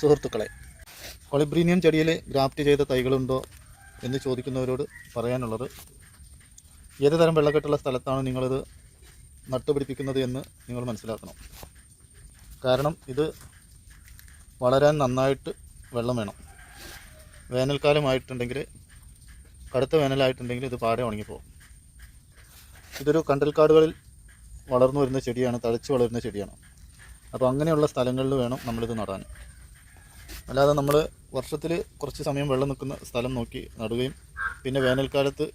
സുഹൃത്തുക്കളെ കൊളിബ്രീനിയം ചെടിയിൽ ഗ്രാഫ്റ്റ് ചെയ്ത തൈകളുണ്ടോ എന്ന് ചോദിക്കുന്നവരോട് പറയാനുള്ളത് ഏത് തരം വെള്ളക്കെട്ടുള്ള സ്ഥലത്താണ് നിങ്ങളിത് നട്ടുപിടിപ്പിക്കുന്നത് എന്ന് നിങ്ങൾ മനസ്സിലാക്കണം. കാരണം ഇത് വളരാൻ നന്നായിട്ട് വെള്ളം വേണം. വേനൽക്കാലമായിട്ടുണ്ടെങ്കിൽ കടുത്ത വേനലായിട്ടുണ്ടെങ്കിൽ ഇത് പാടെ ഉണങ്ങിപ്പോകും. ഇതൊരു കണ്ടൽക്കാടുകളിൽ വളർന്നു വരുന്ന ചെടിയാണ് തഴച്ച് വളരുന്ന ചെടിയാണ്. അപ്പോൾ അങ്ങനെയുള്ള സ്ഥലങ്ങളിൽ വേണം നമ്മളിത് നടാൻ. അല്ലാതെ നമ്മൾ വർഷത്തിൽ കുറച്ച് സമയം വെള്ളം നിൽക്കുന്ന സ്ഥലം നോക്കി നടുകയും പിന്നെ വേനൽക്കാലത്ത്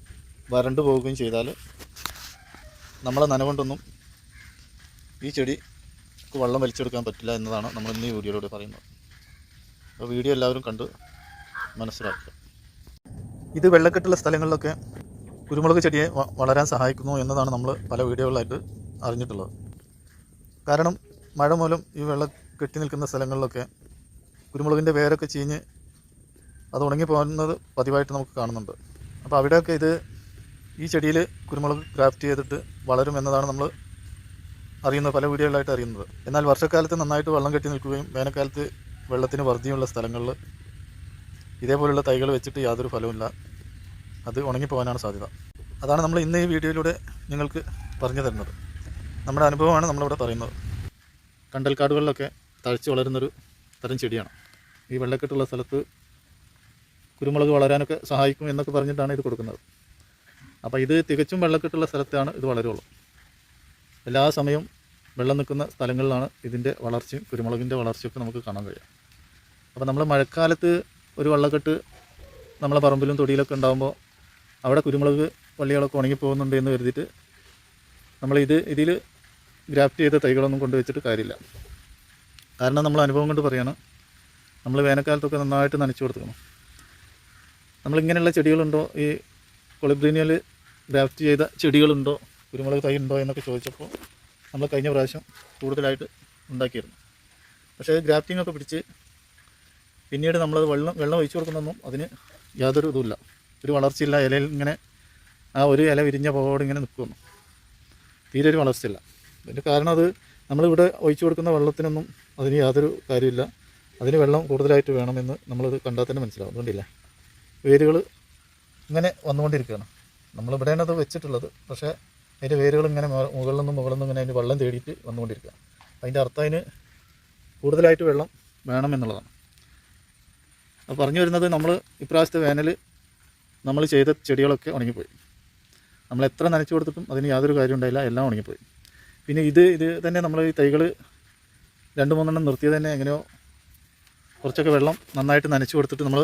വരണ്ടു പോവുകയും ചെയ്താൽ നമ്മളെ നനവുകൊണ്ടൊന്നും ഈ ചെടിക്ക് വെള്ളം വലിച്ചെടുക്കാൻ പറ്റില്ല എന്നതാണ് നമ്മൾ ഇന്ന് ഈ വീഡിയോയിലൂടെ പറയുന്നത്. അപ്പോൾ വീഡിയോ എല്ലാവരും കണ്ട് മനസ്സിലാക്കുക. ഇത് വെള്ളക്കെട്ടുള്ള സ്ഥലങ്ങളിലൊക്കെ കുരുമുളക് ചെടിയെ വളരാൻ സഹായിക്കുന്നു എന്നതാണ് നമ്മൾ പല വീഡിയോകളായിട്ട് അറിഞ്ഞിട്ടുള്ളത്. കാരണം മഴ മൂലം ഈ വെള്ളം കെട്ടി നിൽക്കുന്ന സ്ഥലങ്ങളിലൊക്കെ കുരുമുളകിന്റെ വേരൊക്കെ ചീഞ്ഞ് അത് ഉണങ്ങി പോകുന്നത് പതിവായിട്ട് നമുക്ക് കാണുന്നുണ്ട്. അപ്പോൾ അവിടെയൊക്കെ ഇത് ഈ ചെടിയിൽ കുരുമുളക് ക്രാഫ്റ്റ് ചെയ്തിട്ട് വളരും എന്നതാണ് നമ്മൾ അറിയുന്നത് പല വീഡിയോകളായിട്ട് അറിയുന്നത്. എന്നാൽ വർഷക്കാലത്ത് നന്നായിട്ട് വെള്ളം കെട്ടി നിൽക്കുകയും വേനൽക്കാലത്ത് വെള്ളത്തിന് വർദ്ധിയുള്ള സ്ഥലങ്ങളിൽ ഇതേപോലുള്ള തൈകൾ വെച്ചിട്ട് യാതൊരു ഫലവുമില്ല. അത് ഉണങ്ങിപ്പോകാനാണ് സാധ്യത. അതാണ് നമ്മൾ ഇന്ന് ഈ വീഡിയോയിലൂടെ നിങ്ങൾക്ക് പറഞ്ഞു തരുന്നത്. നമ്മുടെ അനുഭവമാണ് നമ്മളിവിടെ പറയുന്നത്. കണ്ടൽക്കാടുകളിലൊക്കെ തഴച്ച് വളരുന്നൊരു തരം ചെടിയാണ്. ഈ വെള്ളക്കെട്ടുള്ള സ്ഥലത്ത് കുരുമുളക് വളരാനൊക്കെ സഹായിക്കും എന്നൊക്കെ പറഞ്ഞിട്ടാണ് ഇത് കൊടുക്കുന്നത്. അപ്പോൾ ഇത് തികച്ചും വെള്ളക്കെട്ടുള്ള സ്ഥലത്താണ് ഇത് വളരുള്ളൂ. എല്ലാ സമയവും വെള്ളം നിൽക്കുന്ന സ്ഥലങ്ങളിലാണ് ഇതിന്റെ വളർച്ചയും കുരുമുളകിന്റെ വളർച്ചയൊക്കെ നമുക്ക് കാണാൻ കഴിയുക. അപ്പോൾ നമ്മൾ മഴക്കാലത്ത് ഒരു വെള്ളക്കെട്ട് നമ്മളെ പറമ്പിലും തൊടിയിലൊക്കെ ഉണ്ടാകുമ്പോൾ അവിടെ കുരുമുളക് വള്ളികളൊക്കെ ഉണങ്ങിപ്പോകുന്നുണ്ട് എന്ന് കരുതിയിട്ട് നമ്മൾ ഇത് ഇതിൽ ഗ്രാഫ്റ്റ് ചെയ്ത തൈകളൊന്നും കൊണ്ടുവച്ചിട്ട് കാര്യമില്ല. കാരണം നമ്മൾ അനുഭവം കൊണ്ട് പറയാണ് നമ്മൾ വേനൽക്കാലത്തൊക്കെ നന്നായിട്ട് നനച്ചു കൊടുക്കണം നമ്മളിങ്ങനെയുള്ള ചെടികളുണ്ടോ? ഈ കൊളിബ്രീനിയൽ ഗ്രാഫ്റ്റ് ചെയ്ത ചെടികളുണ്ടോ? കുരുമുളക് തൈ ഉണ്ടോ എന്നൊക്കെ ചോദിച്ചപ്പോൾ നമ്മൾ കഴിഞ്ഞ പ്രാവശ്യം കൂടുതലായിട്ട് ഉണ്ടാക്കിയിരുന്നു. പക്ഷേ ഗ്രാഫ്റ്റിംഗ് ഒക്കെ പിടിച്ച് പിന്നീട് നമ്മളത് വെള്ളം വെള്ളം ഒഴിച്ചു കൊടുക്കുന്നൊന്നും അതിന് യാതൊരു ഇതുമില്ല. ഒരു വളർച്ചയില്ല ഇലയിൽ ഇങ്ങനെ ആ ഒരു ഇല വിരിഞ്ഞ പോകോട് ഇങ്ങനെ നിൽക്കുന്നു. തീരെ ഒരു വളർച്ചയില്ല. അതിന്റെ കാരണം അത് നമ്മളിവിടെ ഒഴിച്ചു കൊടുക്കുന്ന വെള്ളത്തിനൊന്നും അതിന് യാതൊരു കാര്യമില്ല. അതിന് വെള്ളം കൂടുതലായിട്ട് വേണമെന്ന് നമ്മളത് കണ്ടാൽ തന്നെ മനസ്സിലാവും. അതുകൊണ്ടില്ല. വേരുകൾ ഇങ്ങനെ വന്നുകൊണ്ടിരിക്കുകയാണ്. നമ്മളിവിടെയാണ് അത് വെച്ചിട്ടുള്ളത്. പക്ഷേ അതിന്റെ വേരുകൾ ഇങ്ങനെ മുകളിൽ നിന്നും മുകളിൽ നിന്നും ഇങ്ങനെ അതിന്റെ വെള്ളം തേടിയിട്ട് വന്നുകൊണ്ടിരിക്കുക അതിന്റെ അർത്ഥം അതിന് കൂടുതലായിട്ട് വെള്ളം വേണമെന്നുള്ളതാണ്. അപ്പോൾ പറഞ്ഞു വരുന്നത് നമ്മൾ ഇപ്രാവശ്യത്തെ വേനൽ നമ്മൾ ചെയ്ത ചെടികളൊക്കെ ഉണങ്ങിപ്പോയി. നമ്മൾ എത്ര നനച്ചു കൊടുത്തിട്ടും അതിന് യാതൊരു കാര്യം ഉണ്ടായില്ല. എല്ലാം ഉണങ്ങിപ്പോയി. പിന്നെ ഇത് ഇത് തന്നെ നമ്മൾ ഈ തൈകൾ രണ്ട് മൂന്നെണ്ണം നിർത്തിയത് തന്നെ എങ്ങനെയോ കുറച്ചൊക്കെ വെള്ളം നന്നായിട്ട് നനച്ചു കൊടുത്തിട്ട് നമ്മൾ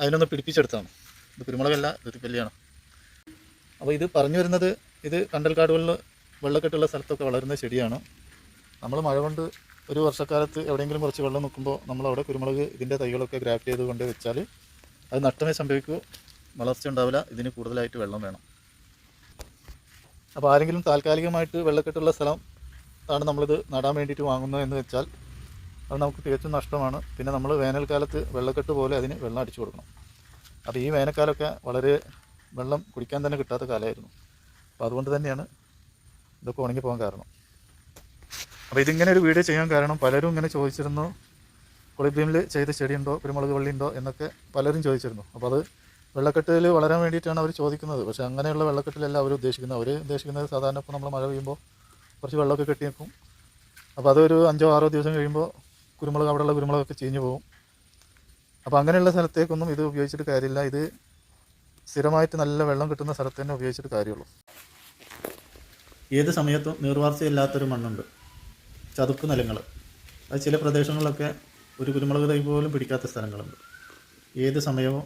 അതിനൊന്ന് പിടിപ്പിച്ചെടുത്താണ് ഇത് കുരുമുളകല്ല ഇത് തിപ്പല്ലിയാണ് അപ്പോൾ ഇത് പറഞ്ഞു വരുന്നത് ഇത് കണ്ടൽക്കാടുകളിൽ വെള്ളക്കെട്ടുള്ള സ്ഥലത്തൊക്കെ വളരുന്ന ചെടിയാണ്. നമ്മൾ മഴ കൊണ്ട് ഒരു വർഷക്കാലത്ത് എവിടെയെങ്കിലും കുറച്ച് വെള്ളം നിൽക്കുമ്പോൾ നമ്മളവിടെ കുരുമുളക് ഇതിന്റെ തൈകളൊക്കെ ഗ്രാഫ്റ്റ് ചെയ്ത് കൊണ്ട് വെച്ചാൽ അത് നഷ്ടമേ സംഭവിക്കൂ. വളർച്ച ഉണ്ടാവില്ല ഇതിന് കൂടുതലായിട്ട് വെള്ളം വേണം. അപ്പോൾ ആരെങ്കിലും താൽക്കാലികമായിട്ട് വെള്ളക്കെട്ടുള്ള സ്ഥലം ആണ് നമ്മളിത് നടാൻ വേണ്ടിയിട്ട് വാങ്ങുന്നത് എന്ന് വെച്ചാൽ അത് നമുക്ക് തികച്ചും നഷ്ടമാണ്. പിന്നെ നമ്മൾ വേനൽക്കാലത്ത് വെള്ളക്കെട്ട് പോലെ അതിന് വെള്ളം അടിച്ചു കൊടുക്കണം. അപ്പോൾ ഈ വേനൽക്കാലമൊക്കെ വളരെ വെള്ളം കുടിക്കാൻ തന്നെ കിട്ടാത്ത കാലമായിരുന്നു. അപ്പോൾ അതുകൊണ്ട് തന്നെയാണ് ഇതൊക്കെ ഉണങ്ങി പോകാൻ കാരണം. അപ്പോൾ ഇതിങ്ങനെ ഒരു വീഡിയോ ചെയ്യാൻ കാരണം പലരും ഇങ്ങനെ ചോദിച്ചിരുന്നു കുളിബീമിൽ ചെയ്ത ചെടിയുണ്ടോ കുരുമുളക് വള്ളിയുണ്ടോ എന്നൊക്കെ പലരും ചോദിച്ചിരുന്നു. അപ്പോൾ അത് വെള്ളക്കെട്ടിൽ വളരാൻ വേണ്ടിയിട്ടാണ് അവർ ചോദിക്കുന്നത്. പക്ഷേ അങ്ങനെയുള്ള വെള്ളക്കെട്ടിലല്ല അവർ ഉദ്ദേശിക്കുന്നത്. അവർ ഉദ്ദേശിക്കുന്നത് സാധാരണ ഇപ്പോൾ നമ്മൾ മഴ പെയ്യുമ്പോൾ കുറച്ച് വെള്ളമൊക്കെ കെട്ടി നിൽക്കും അപ്പോൾ അതൊരു അഞ്ചോ ആറോ ദിവസം കഴിയുമ്പോൾ കുരുമുളക് അവിടെയുള്ള കുരുമുളകൊക്കെ ചീഞ്ഞു പോകും. അപ്പോൾ അങ്ങനെയുള്ള സ്ഥലത്തേക്കൊന്നും ഇത് ഉപയോഗിച്ചിട്ട് കാര്യമില്ല. ഇത് സ്ഥിരമായിട്ട് നല്ല വെള്ളം കിട്ടുന്ന സ്ഥലത്ത് തന്നെ ഉപയോഗിച്ചിട്ട് കാര്യമുള്ളൂ. ഏത് സമയത്തും നീർവാർച്ചയില്ലാത്തൊരു മണ്ണുണ്ട്. ചതുപ്പ് നിലങ്ങൾ അത് ചില പ്രദേശങ്ങളിലൊക്കെ ഒരു കുരുമുളക് തൈ പോലും പിടിക്കാത്ത സ്ഥലങ്ങളുണ്ട്. ഏത് സമയവും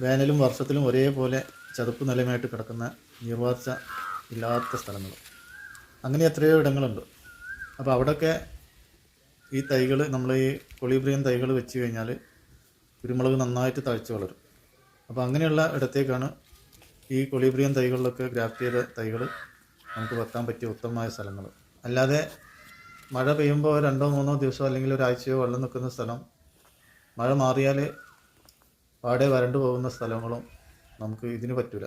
വേനലും വർഷത്തിലും ഒരേപോലെ ചതുപ്പ് നിലമായിട്ട് കിടക്കുന്ന നീർവാർച്ച ഇല്ലാത്ത സ്ഥലങ്ങൾ അങ്ങനെ എത്രയോ ഇടങ്ങളുണ്ട്. അപ്പോൾ അവിടെയൊക്കെ ഈ തൈകൾ നമ്മൾ ഈ കൊളിബ്രിയം തൈകൾ വെച്ച് കഴിഞ്ഞാൽ കുരുമുളക് നന്നായിട്ട് തഴച്ച് വളരും. അപ്പോൾ അങ്ങനെയുള്ള ഇടത്തേക്കാണ് ഈ കൊളിബ്രിയം തൈകളിലൊക്കെ ഗ്രാഫ്റ്റ് ചെയ്ത തൈകൾ നമുക്ക് വെക്കാൻ പറ്റിയ ഉത്തമമായ സ്ഥലങ്ങൾ. അല്ലാതെ മഴ പെയ്യുമ്പോൾ രണ്ടോ മൂന്നോ ദിവസമോ അല്ലെങ്കിൽ ഒരാഴ്ചയോ വെള്ളം നിൽക്കുന്ന സ്ഥലം മഴ മാറിയാൽ പാടെ വരണ്ടു പോകുന്ന സ്ഥലങ്ങളും നമുക്ക് ഇതിന് പറ്റില്ല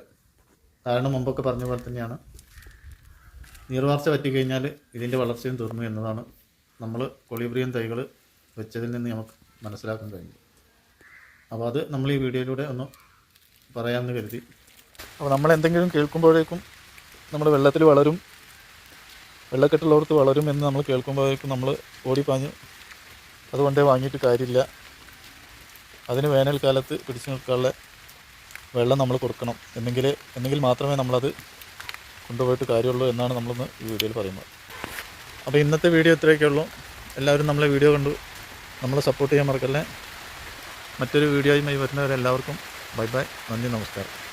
കാരണം മുമ്പൊക്കെ പറഞ്ഞ പോലെ തന്നെയാണ്. നീർവാർച്ച പറ്റിക്കഴിഞ്ഞാൽ ഇതിന്റെ വളർച്ചയും തീർന്നു എന്നതാണ് നമ്മൾ കൊളിബ്രിയൻ തൈകൾ വെച്ചതിൽ നിന്ന് നമുക്ക് മനസ്സിലാക്കാൻ കഴിഞ്ഞു. അപ്പോൾ അത് നമ്മൾ ഈ വീഡിയോയിലൂടെ ഒന്ന് പറയാമെന്ന് കരുതി. അപ്പോൾ നമ്മൾ എന്തെങ്കിലും കേൾക്കുമ്പോഴേക്കും നമ്മൾ വെള്ളത്തിൽ വളരും വെള്ളക്കെട്ടുള്ളവർക്ക് വളരും എന്ന് നമ്മൾ കേൾക്കുമ്പോഴേക്കും നമ്മൾ ഓടിപ്പാഞ്ഞ് അതുകൊണ്ടേ വാങ്ങിയിട്ട് കാര്യമില്ല. അതിന് വേനൽക്കാലത്ത് പിടിച്ചു നിൽക്കാനുള്ള വെള്ളം നമ്മൾ കൊടുക്കണം. എന്നെങ്കിൽ എന്നെങ്കിൽ മാത്രമേ നമ്മളത് കൊണ്ടുപോയിട്ട് കാര്യമുള്ളൂ എന്നാണ് നമ്മളിന്ന് ഈ വീഡിയോയിൽ പറയുന്നത്. അപ്പോൾ ഇന്നത്തെ വീഡിയോ ഇത്രയൊക്കെ ഉള്ളൂ. എല്ലാവരും നമ്മളെ വീഡിയോ കണ്ടു. നമ്മളെ സപ്പോർട്ട് ചെയ്യാൻ മറക്കല്ലേ. മറ്റൊരു വീഡിയോയുമായി വരുന്നവരെല്ലാവർക്കും ബൈ ബൈ. നന്ദി നമസ്കാരം.